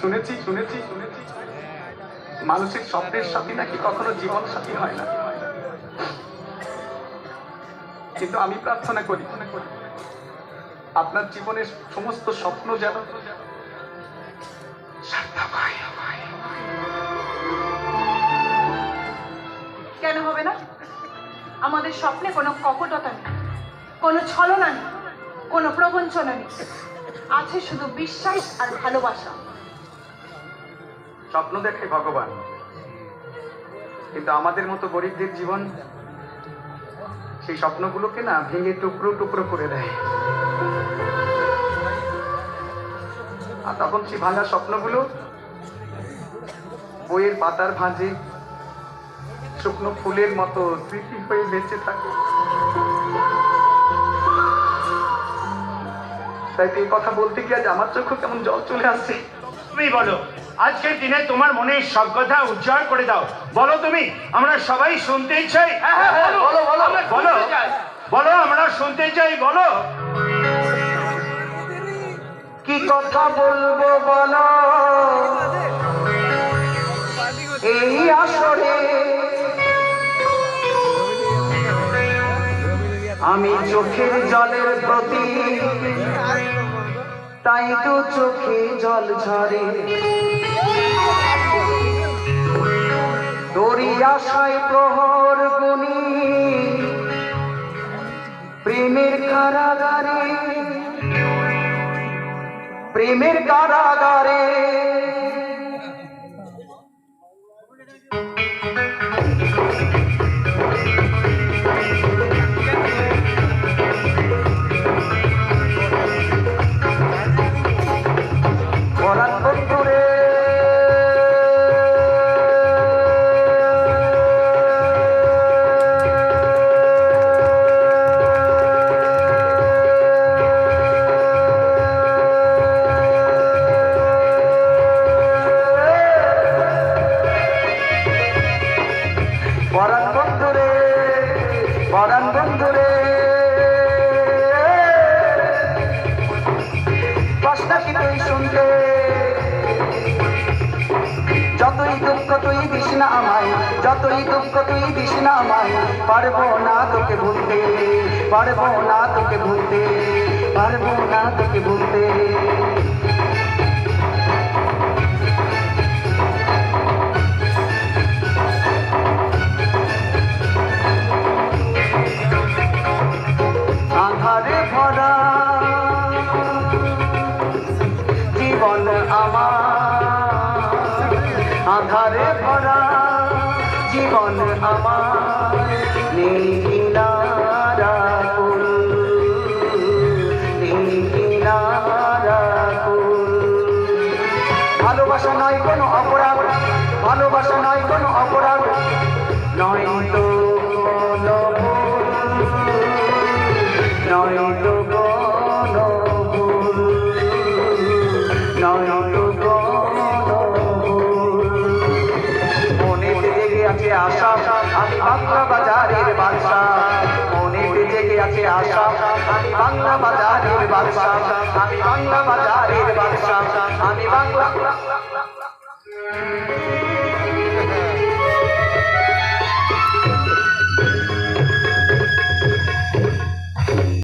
শুনেছি শুনেছি মানসিক স্বপ্নের সাথী নাকি কখনো জীবন সাথী হয় না? কিন্তু আমি প্রার্থনা করি, আপনার জীবনের সমস্ত স্বপ্ন যেন। কেন হবে না? আমাদের স্বপ্নে কোনো কপটতা নেই, কোনো ছলনা নেই, কোনো প্রবঞ্চনা নেই। আছে শুধু বিশ্বাস আর ভালোবাসা। স্বপ্ন দেখে ভগবান। কিন্তু আমাদের মতো গরিবদের জীবন সেই স্বপ্নগুলোকে না ভেঙে টুকরো টুকরো করে দেয়। আর তখন সেই ভাঙা স্বপ্নগুলো বইয়ের পাতার ভাঁজে, শুকনো ফুলের মতো স্মৃতি হয়ে বেঁচে থাকে। তাই এই কথা বলতে গিয়ে আজ আমার চোখে কেমন জল চলে আসছে। তুমি বলো আজকের দিনে তোমার মনে সব কথা উচ্চারণ করে দাও। বলো তুমি আমরা সবাই শুনতে চাই। বলো বলো বলো। বলো আমরা শুনতে চাই বলো। কি কথা বলব বলো? এই আসরে আমি চোখের জলের প্রতি তাই তো চোখে জল ঝরে। দরিয়াশায় প্রহর গুনি প্রেমের কারাগারে প্রেমের কারাগারে পরাণ বন্ধুরে পরাণ বন্ধুরে। কষ্ট কি তুই শুনতে যতই দুঃখ তুই দিস না আমায়, যতই দুঃখ তুই দিস না আমায়, পারব না তোকে ভুলতে, পারব না তোকে ভুলতে, পারব না তোকে ভুলতে। জীবন আমার, আধারে ভরা জীবন আমার ভালোবাসা নয় কোনো অপরাধ, ভালোবাসা নয় কোনো অপরাধ, নয় তো আশা, আমি বাংলা বাজারের বাদশা। মনেতে জেগে আছে আশা, আমি বাংলা বাজারের বাদশা। আমি বাংলা বাজারের বাদশা, আমি বাংলা